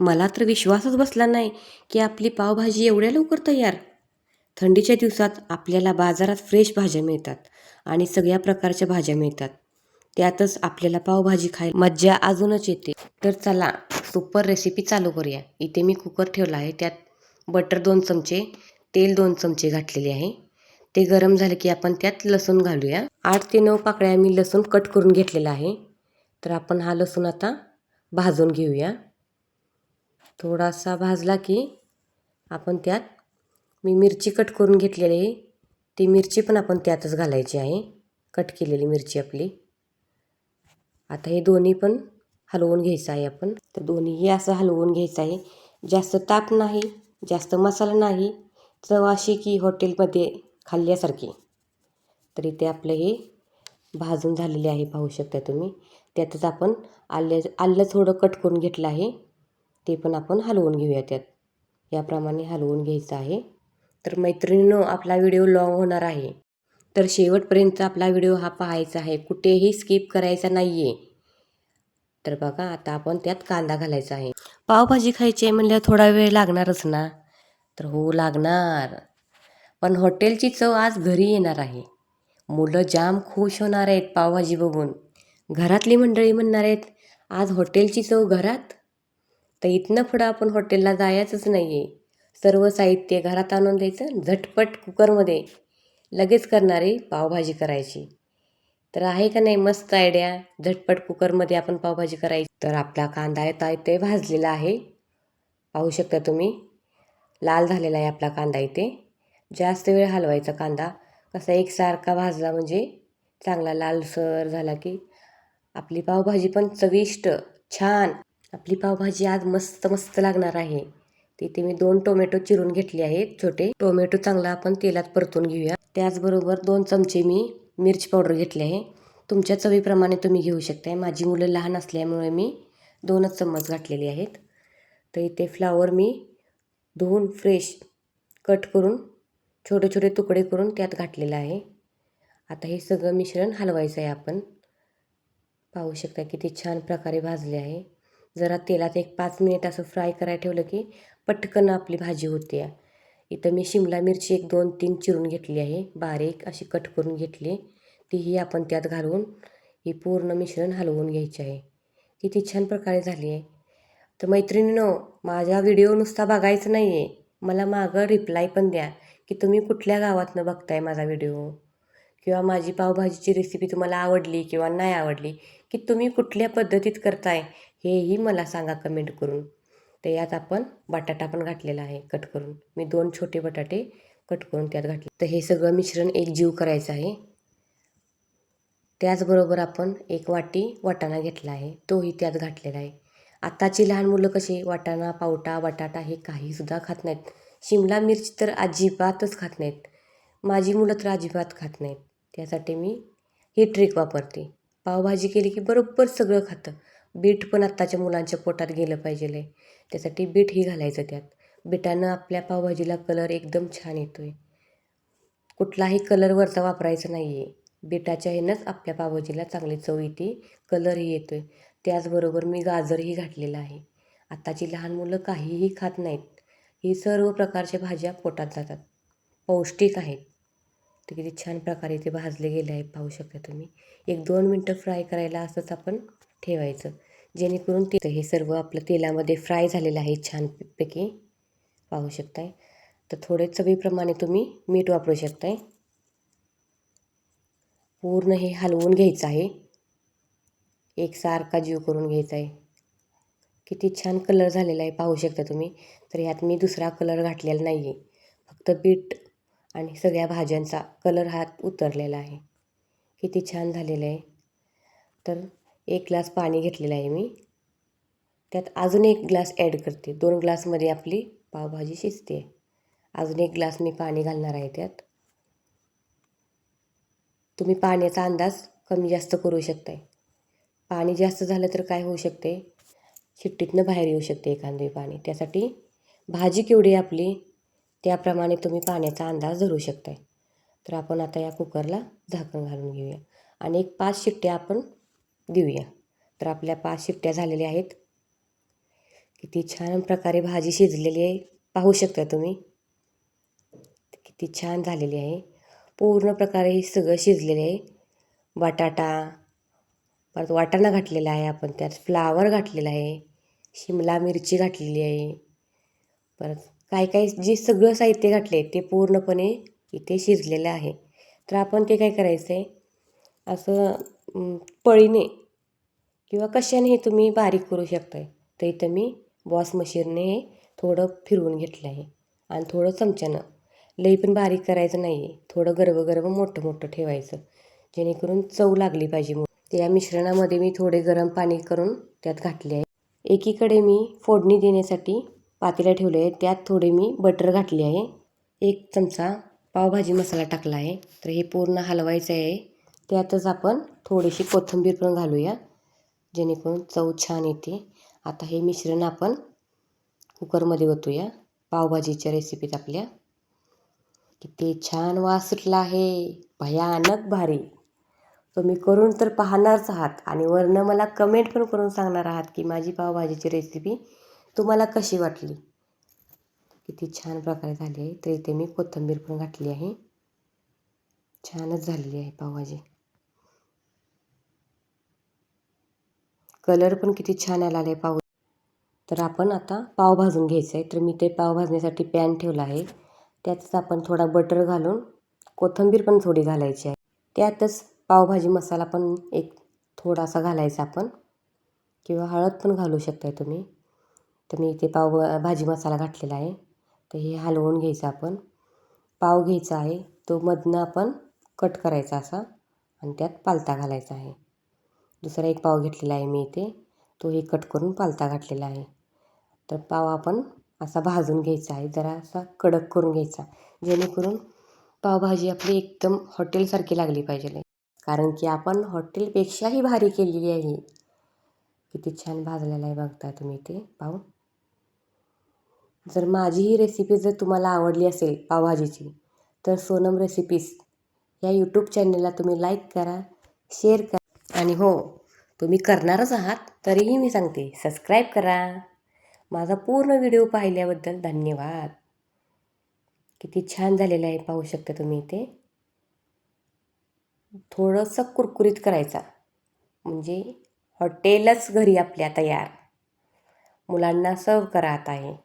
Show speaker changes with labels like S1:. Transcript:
S1: मला तर विश्वासच बसला नाही की आपली पावभाजी एवढ्या लवकर तयार. थंडीच्या दिवसात आपल्याला बाजारात फ्रेश भाज्या मिळतात आणि सगळ्या प्रकारच्या भाज्या मिळतात. त्यातच आपल्याला पावभाजी खाय मज्जा अजूनच येते. तर चला सुपर रेसिपी चालू करूया. इथे मी कुकर ठेवला आहे. त्यात बटर दोन चमचे तेल दोन चमचे घातलेले आहे. ते गरम झाले की आपण त्यात लसूण घालूया. आठ ते नऊ पाकळ्या मी लसूण कट करून घेतलेला आहे. तर आपण हा लसूण आता भाजून घेऊया. थोडासा भाजला की आपण त्यात मी मिरची कट करून घेतलेली आहे. ती मिरची पण आपण त्यातच घालायची आहे. कट केलेली मिरची आपली. आता हे दोन्ही पण हलवून घ्यायचं आहे आपण. तर दोन्हीही असं हलवून घ्यायचं आहे. जास्त ताप नाही जास्त मसाला नाही. चव अशी की हॉटेलमध्ये खाल्ल्यासारखी. तर इथे आपलं हे भाजून झालेले आहे. पाहू शकता तुम्ही. त्यातच आपण आल्या आलं थोडं कट करून घेतलं आहे. ते पण आपण हलवून घेऊया त्यात. याप्रमाणे हलवून घ्यायचं आहे. तर मैत्रिणीनं आपला व्हिडिओ लॉंग होणार आहे. तर शेवटपर्यंत आपला व्हिडिओ हा पाहायचा आहे. कुठेही स्किप करायचा नाही आहे तर बघा आता आपण त्यात कांदा घालायचा आहे. पावभाजी खायची आहे म्हणल्यावर थोडा वेळ लागणारच ना? तर हो लागणार. पण हॉटेलची चव आज घरी येणार आहे. मुलं जाम खुश होणार आहेत पावभाजी बघून. घरातली मंडळी म्हणणार आहेत आज हॉटेलची चव घरात? तर इथनं पुढं आपण हॉटेलला जायचंच नाही आहे सर्व साहित्य घरात आणून द्यायचं झटपट कुकरमध्ये. लगेच करणारी पावभाजी करायची. तर आहे का नाही मस्त आयडिया झटपट कुकरमध्ये आपण पावभाजी करायची. तर आपला कांदा येत आहे ते भाजलेला आहे. पाहू शकता तुम्ही. लाल झालेला आहे आपला कांदा इथे. जास्त वेळ हलवायचा कांदा. कसा एकसारखा भाजला म्हणजे चांगला लालसर झाला की आपली पावभाजी पण चविष्ट छान. आपली पावभाजी आज मस्त मस्त लागणार आहे. तिथे मी दोन टोमॅटो चिरून घेतले आहेत छोटे. टोमॅटो चांगला आपण तेलात परतून घेऊया. त्याचबरोबर दोन चमचे मी मिरची पावडर घेतली आहे. तुमच्या चवीप्रमाणे तुम्ही घेऊ शकताय. माझी मुलं लहान असल्यामुळे मी दोनच चम्मच घातलेली आहेत. तर इथे फ्लावर मी धुवून फ्रेश कट करून छोटे छोटे तुकडे करून त्यात घातलेलं आहे. आता हे सगळं मिश्रण हलवायचं आहे आपण. पाहू शकता किती छान प्रकारे भाजले आहे. जरा तेलात एक पाच मिनिट असं फ्राय करायला ठेवलं की पटकन आपली भाजी होते. इथं मी शिमला मिरची एक दोन तीन चिरून घेतली आहे. बारीक अशी कट करून घेतली. तीही आपण त्यात घालून ही पूर्ण मिश्रण हलवून घ्यायची आहे. किती छान प्रकारे झाली आहे. तर मैत्रिणीनो माझा व्हिडिओ नुसता बघायचा नाही आहे मला मागं रिप्लाय पण द्या की तुम्ही कुठल्या गावातनं बघताय माझा व्हिडिओ? किंवा माझी पावभाजीची रेसिपी तुम्हाला आवडली किंवा नाही आवडली की तुम्ही कुठल्या पद्धतीत करताय हेही मला सांगा कमेंट करून. तर यात आपण बटाटा पण घातलेला आहे कट करून. मी दोन छोटे बटाटे कट करून त्यात घातले. तर हे सगळं मिश्रण एक जीव करायचं आहे. त्याचबरोबर आपण एक वाटी वाटाणा घेतला आहे तोही त्यात घातलेला आहे. आत्ताची लहान मुलं कशी वाटाणा पावटा बटाटा हे काहीसुद्धा खात नाहीत. शिमला मिरची तर अजिबातच खात नाहीत. माझी मुलं तर अजिबात खात नाहीत. त्यासाठी मी ही ट्रिक वापरते. पावभाजी केली की बरोबर सगळं खातं. बीट पण आत्ताच्या मुलांच्या पोटात गेलं पाहिजे त्यासाठी बीटही घालायचं त्यात. बीटानं आपल्या पावभाजीला कलर एकदम छान येतो आहे कुठलाही कलर वरचा वापरायचा नाही आहे बीटाच्या ह्यानंच आपल्या पावभाजीला चांगली चव येते कलरही येतो आहे त्याचबरोबर मी गाजरही घातलेलं आहे. आत्ताची लहान मुलं काहीही खात नाहीत. ही सर्व प्रकारच्या भाज्या पोटात जातात. पौष्टिक आहेत. ते किती छान प्रकारे ते भाजले गेले आहे पाहू शकता तुम्ही. एक दोन मिनटं फ्राय करायला असंच आपण ठेवायचं. जेणेकरून ते हे सर्व आपलं तेलामध्ये फ्राय झालेलं आहे छानपैकी. पाहू शकताय. तर थोडे चवीप्रमाणे तुम्ही मीठ वापरू शकताय. पूर्ण हे हलवून घ्यायचं आहे. एकसारखा जीव करून घ्यायचा आहे. किती छान कलर झालेला आहे पाहू शकता तुम्ही. तर ह्यात मी दुसरा कलर घातलेला नाही आहे फक्त बीट आणि सगळ्या भाज्यांचा कलर हात उतरलेला आहे. किती छान झालेलं आहे. तर एक ग्लास पाणी घेतलेलं आहे मी. त्यात अजून एक ग्लास ॲड करते. दोन ग्लासमध्ये आपली पावभाजी शिजते. अजून एक ग्लास मी पाणी घालणार आहे त्यात. तुम्ही पाण्याचा अंदाज कमी जास्त करू शकताय. पाणी जास्त झालं तर काय होऊ शकते? शिट्टीतनं बाहेर येऊ शकते एखादी पाणी. त्यासाठी भाजी केवढी आपली? त्याप्रमाणे तुम्ही पाण्याचा अंदाज धरू शकताय. तर आपण आता या कुकरला झाकण घालून घेऊया. आणि एक पाच शिट्ट्या आपण देऊया. तर आपल्या पाच शिट्ट्या झालेल्या आहेत. किती छान प्रकारे भाजी शिजलेली आहे. पाहू शकता तुम्ही. किती छान झालेली आहे. पूर्ण प्रकारे हे सगळं शिजलेले आहे. बटाटा परत वाटाणा घातलेला आहे आपण. त्यात फ्लावर घातलेला आहे. शिमला मिरची घातलेली आहे. परत काही काही जे सगळं साहित्य घातले ते पूर्णपणे इथे शिजलेलं आहे. तर आपण ते काय करायचं आहे असं पळीने किंवा कशाने हे तुम्ही बारीक करू शकताय? तर इथं मी बॉस मशीनने हे थोडं फिरवून घेतलं आहे. आणि थोडं चमच्यानं. लई पण बारीक करायचं नाही आहे थोडं गर्व गर्व मोठं मोठं ठेवायचं. जेणेकरून चव लागली पाहिजे मग त्या मिश्रणामध्ये मी थोडे गरम पाणी करून त्यात घातले आहे. एकीकडे मी फोडणी देण्यासाठी पातेलं ठेवले आहे त्यात थोडे मी बटर घातले आहे. एक चमचा पावभाजी मसाला टाकला आहे. तर हे पूर्ण हलवायचं आहे. त्यातच आपण थोडीशी कोथिंबीर पण घालूया जेणेकरून चव छान येते. आता हे मिश्रण आपण कुकरमध्ये ओतूया पावभाजीच्या रेसिपीत आपल्या. किती छान वास सुटला आहे. भयानक भारी. तुम्ही करून तर पाहणारच आहात. आणि वरनं मला कमेंट पण करून सांगणार आहात की माझी पावभाजीची रेसिपी तुम्हाला कशी वाटली? किती छान प्रकारे झाली आहे. तर इथे मी कोथिंबीर पण घातली आहे. छानच झालेली आहे पावभाजी. कलर पण किती छान आला आहे पाव तर आपण आता पाव भाजून घ्यायचं आहे. तर मी ते पाव भाजण्यासाठी पॅन ठेवला आहे. त्यातच आपण थोडा बटर घालून कोथिंबीर पण थोडी घालायची आहे. त्यातच पावभाजी मसाला पण एक थोडासा घालायचा आपण. किंवा हळद पण घालू शकताय तुम्ही. तर मी इथे पाव भाजी मसाला घातलेला आहे. तर हे हलवून घ्यायचं आपण. पाव घ्यायचा आहे. तो मधनं आपण कट करायचा असा आणि त्यात पालता घालायचा आहे. दुसरा एक पाव घेतलेला आहे मी इथे. तो हे कट करून पालता घातलेला आहे. तर पाव आपण असा भाजून घ्यायचा आहे. जरा असा कडक करून घ्यायचा. जेणेकरून पावभाजी आपली एकदम हॉटेलसारखी लागली पाहिजे कारण की आपण हॉटेलपेक्षाही भारी केलेली आहे. किती छान भाजलेला आहे बघता तुम्ही ते पाव. जर माझी ही रेसिपी जर तुम्हाला आवडली असेल पावभाजीची तर सोनम रेसिपीज या यूट्यूब चॅनलला तुम्ही लाईक करा शेअर करा. आणि हो तुम्ही करणारच आहात तरीही मी सांगते सबस्क्राईब करा. माझा पूर्ण व्हिडिओ पाहिल्याबद्दल धन्यवाद. किती छान झालेलं आहे पाहू शकता तुम्ही इथे. थोडंसं कुरकुरीत करायचा. म्हणजे हॉटेलच घरी आपल्या तयार. मुलांना सर्व करा आता आहे